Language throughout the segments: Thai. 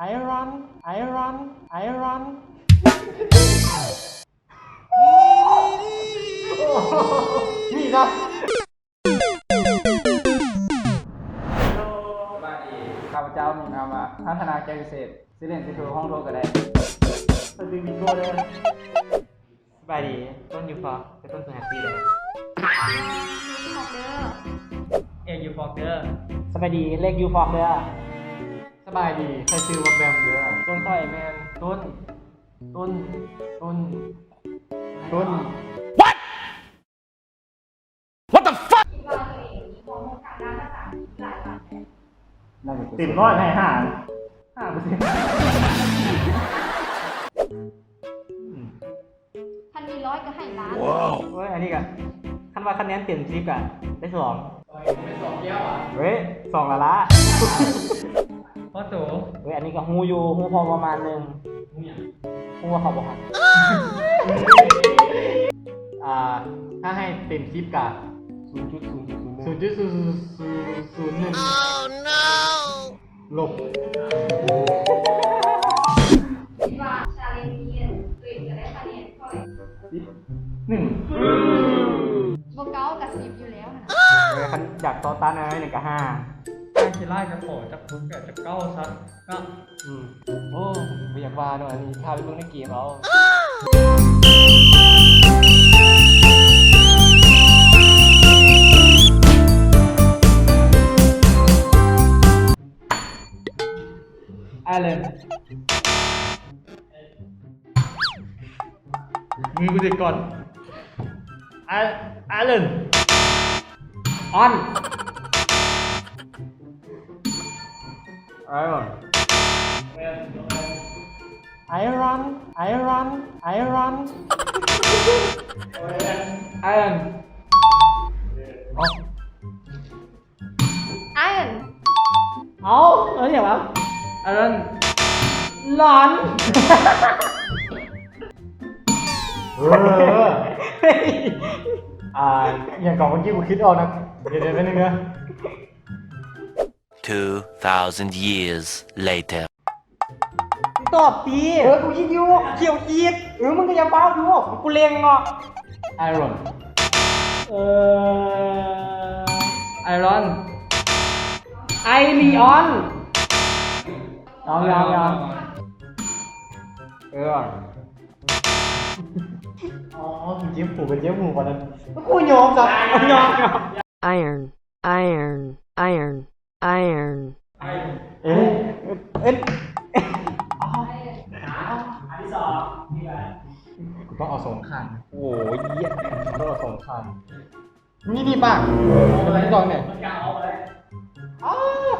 iron iron iron นี่นะสวัสดีข้าพเจ้ามีนามว่าพัฒนาแก้วพิเศษสิเล่นสิโทรห้องโทรก็ได้สวัสดีมิโก้เลยสบายดี ต้นยูฟอกเป็นต้นสุนัขปีเลยเอกยูฟอกเด้อสบายดี เลขยูฟอกเด้อ สบายดีใครซื้อมาแบมเด้อต้นค่อยแมนต้น ต้น ต้น ต้นน่าจะติดร้อยให้ห้าห้าเปอร์เซ็นต์พันมีร้อยก็ให้ล้านเฮ้ย อันนี้กันคันว่าคะแนนเต็มสิบอะได้สองเป็นสองแก้วอะ เฮ้ยสองละละ พ่อโตเฮ้ยอันนี้ก็ฮูอยู่ฮูพอประมาณหนึงมึงอย่างฮูว่าเขาบอกครับอ่าถ้าให้เต็มสิบกับศูนย์จุดศูนย์ศูนย์ศูนย์จุดศูนย์ศูนย์ศูนย์หนึ่งลบคิดว่าชาเลนจ์นี้ตัวเองจะได้คะแนนเท่าไหร่หนึ่งโบเก้ากับสิบอยู่แล้วนะเออคันอยากต่อต้านอะไรหนึ่งกับห้าไอ้ ที่ไล่จะขอจะแปดจะเก้าซะก็อืมโอ้ไม่อยากว่าหน่อยอันนี้ข้าวไปเบิ่งในเกมเอาไอเลนมือกูติดก่อนไอไอเลนออน ไอรอนไอรอนไอรอนไอรอนไอเลนไอรอนเอาเอออย่างวะไอเลนหลอนเอออ่าอย่างก่อนเมื่อกี้กูคิดออกนะ เดี๋ยวเดี๋ยวไปบนึงนะ 2,000 years later. ตอบดีเออกูคิดอยู่เขียวจีดเออมึงก็ยังเบ้าอยู่กูเลงเนาะไอรอนเออไอรอนไอรีออนยอมยอมยอมเอออ๋อคือเจี๊ยบผูเป็นเจี๊ยบผูวันนั้นกูยอมจ้ะยอมยอม iron, iron, iron, iron. ไอเอ๊ะเอ๊ะกูต้องเอาสองคันโอ้ยเยี่ยกูต้องเอาสองคันนี่นี่ป่ะเป็นที่สองเนี่ยอ้าว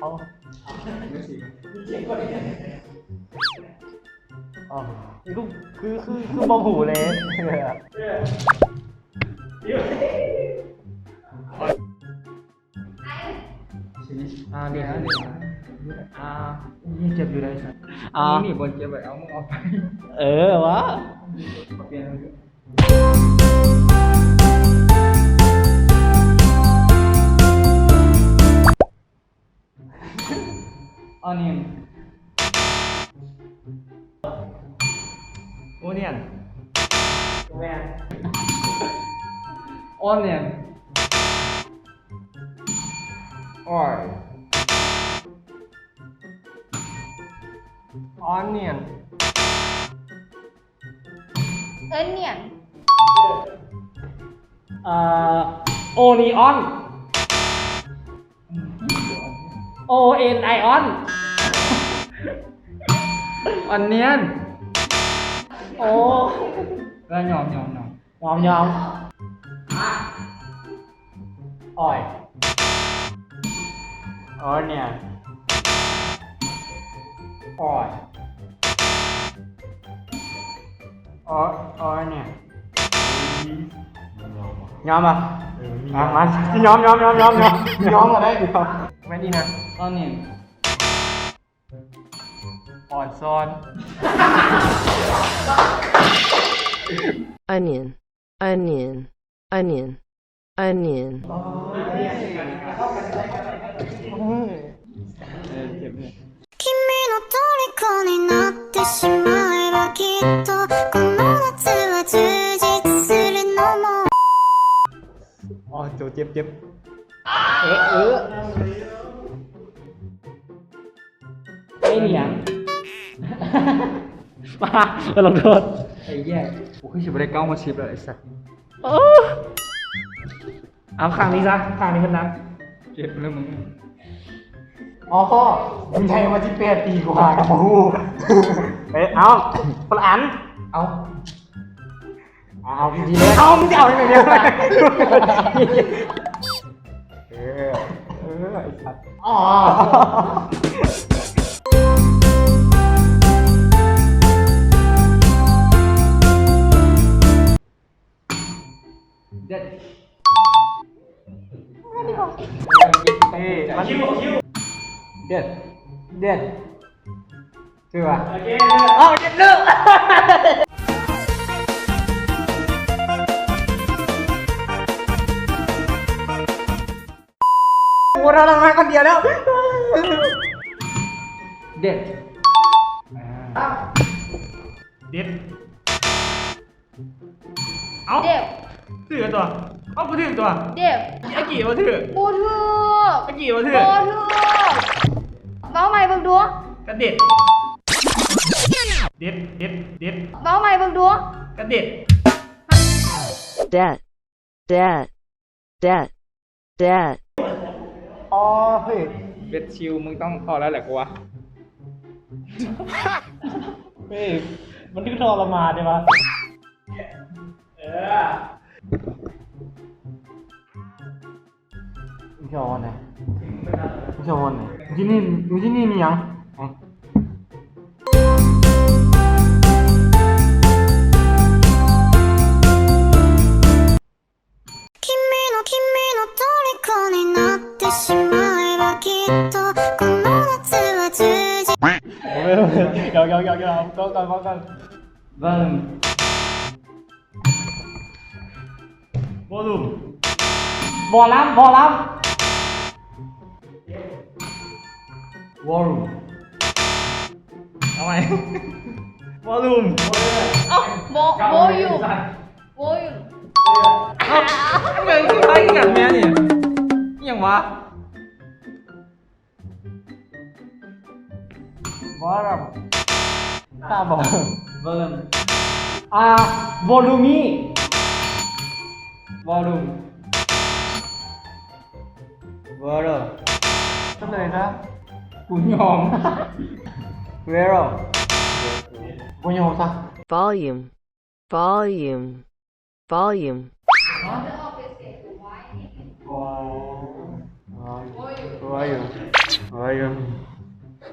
เอาอ๋อนี่กูคือคือคือบอมหูเลยอ่าเดี๋ยวนะเดี๋ยวนะอ่านี่เจ็บอยู่เลยใช่อ่านี่บนเจ็บไปเอามึงออกไป เออวะเปลี่ยนเถอะออนเนียนโอเนียนแมนออนเนียน ออยออนเนียนเอิร์นเนียนเอ่อโอนีออนโอเอ็นไอออนออนเนียน โอ้แล้วยอมยอมยอมยอมยอมออย ออนเนี่ยออยออออยเนี่ยยอมอะอะมายอมยอมยอมยอมยอมยอมก็ได้ยอมไม่ดีนะออนเนียนอ่อนซ้อน Onion, onion, onion, onion. 虜อ๋เจ็บเจ็บเออเออไม่เหนียง มาเราลงโทษไอ้แย่กูเคยชิบได้เก้ามาชิบแล้วไอ้สัสเอาข้างนี้ซะข้างนี้คนนั้นเจ็บเลยมึง อ๋อมึงใช้มาที่เปียตีกว่ากับกูเอ้ยเอาคนละอัน เอา เอาจริงๆเลยเอามึงจะเอาได้ไหมเนี่ยเออ เออไอ้สัสอ๋อ เด็ดเด็ดชื่อว่าโอเคเอาเด็ดเลิกกูเราทำไมคนเดียวแล้ว เด็ดเด็ดเอาเด็บถือตัวเอากูถือตัวเด็บไอ้กี่มาถือบูทูบไอ้กี่มาบูถือทูบ เบ้าใหม่เบิ่งดูกระเด็ด เด็ดเด็ดเด็ดเบ้าใหม่เบิ่งดู กระเด็ด debt, debt, debt, debt. อ๋อเฮ้ยเบ็ดชิวมึงต้องพอแล้วแหละกูวะเฮ้ยมันทึกทรมานใช่ปะเออมึงชอบวันไหนมึงชอบวันไหน 무진 님, 무진님이 야. 어. 야야야야 잠깐 잠깐 나는 뭐두 뭐람 뭐람 Volume Sao mày? Volume Ơ, vâng. volume Volume Ơ, cái cái cái cái cái cái Yang ba. Volume. Tá bom. Volume. Ah, volume. Volume. Volume. Xong rồi ra. Cuñón. Vero. Cuñón sao? Volume. Volume. Volume. Volume. Volume.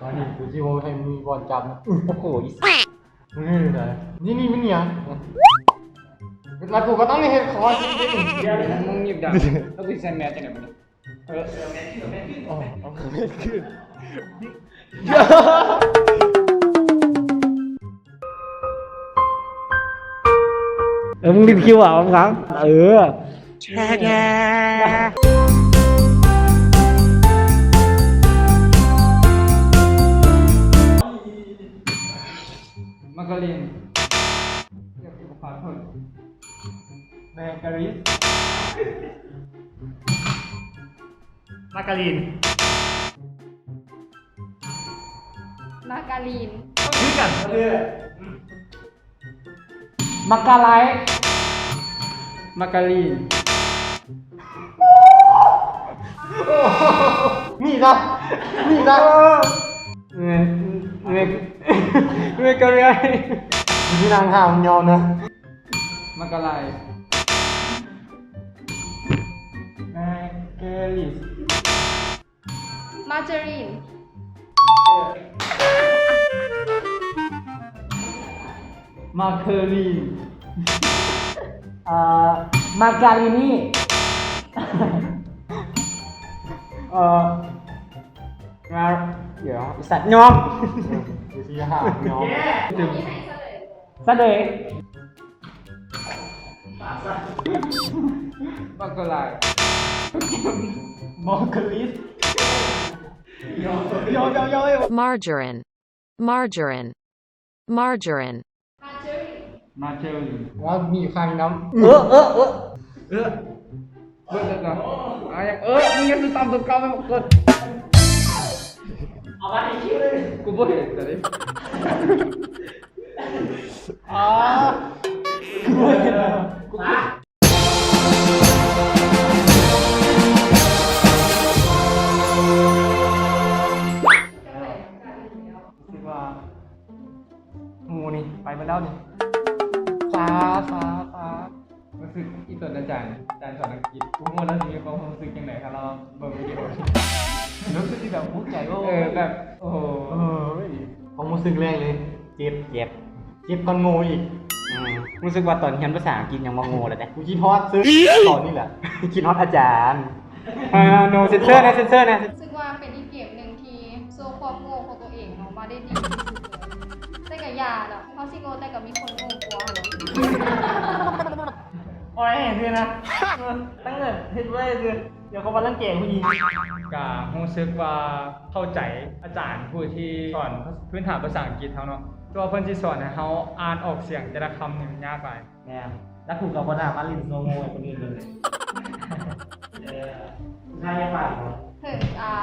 아니 굳이 뭐 해미 번잡 먹고 있어. 응, 네. 니니 민이야. là cô có tóc này khó chứ không nhịp đập bị xem mẹ thế này เนี่ยแล้วกูก็ต้องมีเหตุขอจริงๆเดี๋ยวมึงหยิบดาบแล้วกูใส่แมสจังไหนมันยเอออ๋อเอาไม่ขึ้นเออมึงรีบคิวอะบางครั้งเออมักกะลินเดี๋ยวกูขอโทษแมการิสมาการิน มาการีน ชื่อกันเรื่อยมาการไลมักกะลินนี่นะนี่นะเมเมเมการินที่นางห่ามยอมนะมักกะไลแมเกลิสมาเจอรีน มาเคอรีนอ่ามาการินี่เอ่องาเดี๋ยวสัตว์ยอมเดี๋ยวที่ห่ามยอมตึมเสดยมักกะไลมอคลิส ยอมยอมยอม Margarine, margarine, margarine. มาเจอรีนมาเจอรีนว่ามีอยู่ข้างน้ แล้วนี่ฟ้าฟ้าฟ้ารู้สึกอีตัวอาจารย์อาจารย์สอนอังกฤษกูว่าแล้วสิมีความรู้สึกยังไงครับเราเบิ่งวิดีโอรู้สึกที่แบบมุกใจโอ้เออแบบโอ้โหเออผมรู้สึกแรกเลยเจ็บเจ็บเจ็บก่อนงูอีกอืมรู้สึกว่าตอนเรียนภาษาอังกฤษยังมองงูเลยนะกูคิดฮอตซื้อตอนนี้แหละคิดฮอตอาจารย์อ่าโนเซนเซอร์นะเซนเซอร์นะ แต่กับยาเนาะเขาสิโง่แต่กับมีคนโง่กว่าเนาะโอ้ยคือนะเออตั้งแต่เฮ็ดไว้คือเดี๋ยวเขามาเล่นเกมผู้หญิงการู้สึกว่าเข้าใจอาจารย์ผู้ที่สอนพื้นฐานภาษาอังกฤษเขาเนาะตัวเพิ่นที่สอนให้เฮาอ่านออกเสียงแต่ละคำนี่มันยากไปแม่แล้วถูกกับคนหน้ามาลินโซโง่ไอ้คนอื่นเลยเออใช่ป่ะถึงอ่า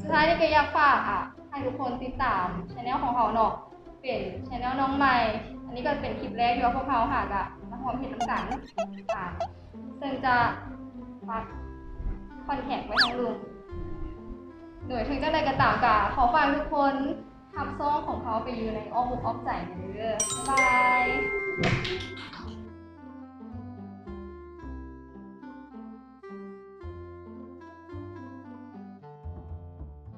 สุดท้ายนี่ก็อยากฝากอะให้ทุกคนติดตามช anel ของเขาเนาะ เป็นชแนลน้องใหม่ อันนี้ก็เป็นคลิปแรกที่ว่าพวกเขาหากะมาหอมเห็นน้ำกันอ่าซึ่งจะฟักคอนแทคไว้ทางลุงหน่วยถึงจะได้กระต่างกะขอฝากทุกคนทำซ่องของเขาไปอยู่ในอ้อมอกอ้อมใจกันเด้อบ๊ายบาย